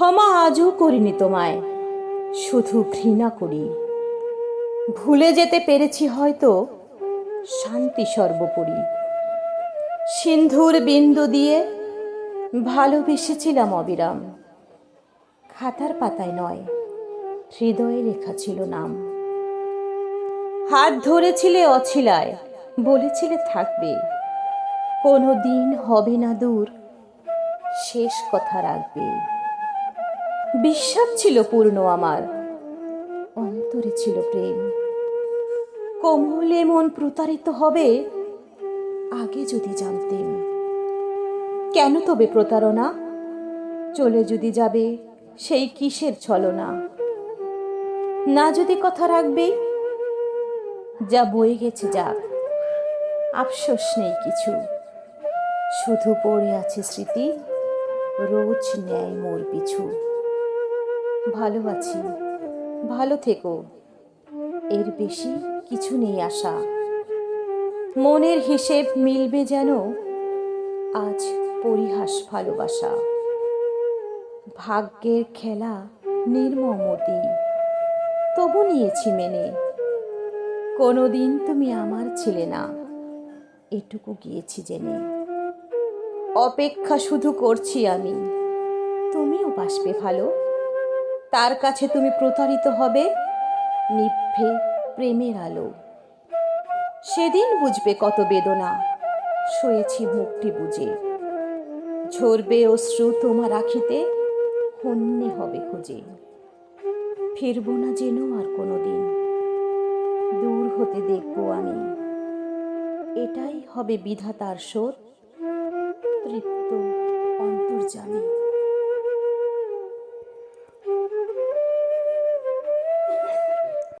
ক্ষমা আজও করিনি তোমায়। শুধু ঘৃণা করি। ভুলে যেতে পেরেছি হয়তো, শান্তি সর্বোপরি। সিন্ধুর বিন্দু দিয়ে ভালোবেসেছিলাম অবিরাম। খাতার পাতায় নয়, হৃদয়ে লেখা ছিল নাম। হাত ধরেছিলে অছিলায়, বলেছিলে থাকবে। কোনো দিন হবে না দূর, শেষ কথা রাখবে। বিশ্বাস ছিল পূর্ণ আমার। অন্তরে ছিল প্রেম। কোমলে মন প্রতারিত হবে, আগে যদি জানতেন। কেন তবে প্রতারণা? চলে যদি যাবে, সেই কিসের ছলনা? না যদি কথা রাখবে, যা বয়ে গেছে যাক। আফসোস নেই কিছু। শুধু পড়ে আছে স্মৃতি, রোজ নেয় মোর পিছু। ভালো আছি। ভালো থেকো। এর বেশি কিছু নেই আশা। মনের হিসেব মিলবে যেন আজ পরিহাস ভালোবাসা। ভাগ্যের খেলা নির্মমতি তবু নিয়েছি মেনে। কোনোদিন তুমি আমার ছিলে না। এটুকু গিয়েছি জেনে। অপেক্ষা শুধু করছি আমি। তুমিও বাসবে ভালো। তার কাছে তুমি প্রতারিত হবে? নিভে প্রেমের আলো। সেদিন বুঝবে কত বেদনা। শুয়েছি মুক্তি বুঝে। ঝরবে অশ্রু তোমার আখিতে, হন্যে হবে খুঁজে। ফিরব না যেন আর কোনো দিন দূর হতে দেখব আমি। এটাই হবে বিধাতার শোধ তৃপ্ত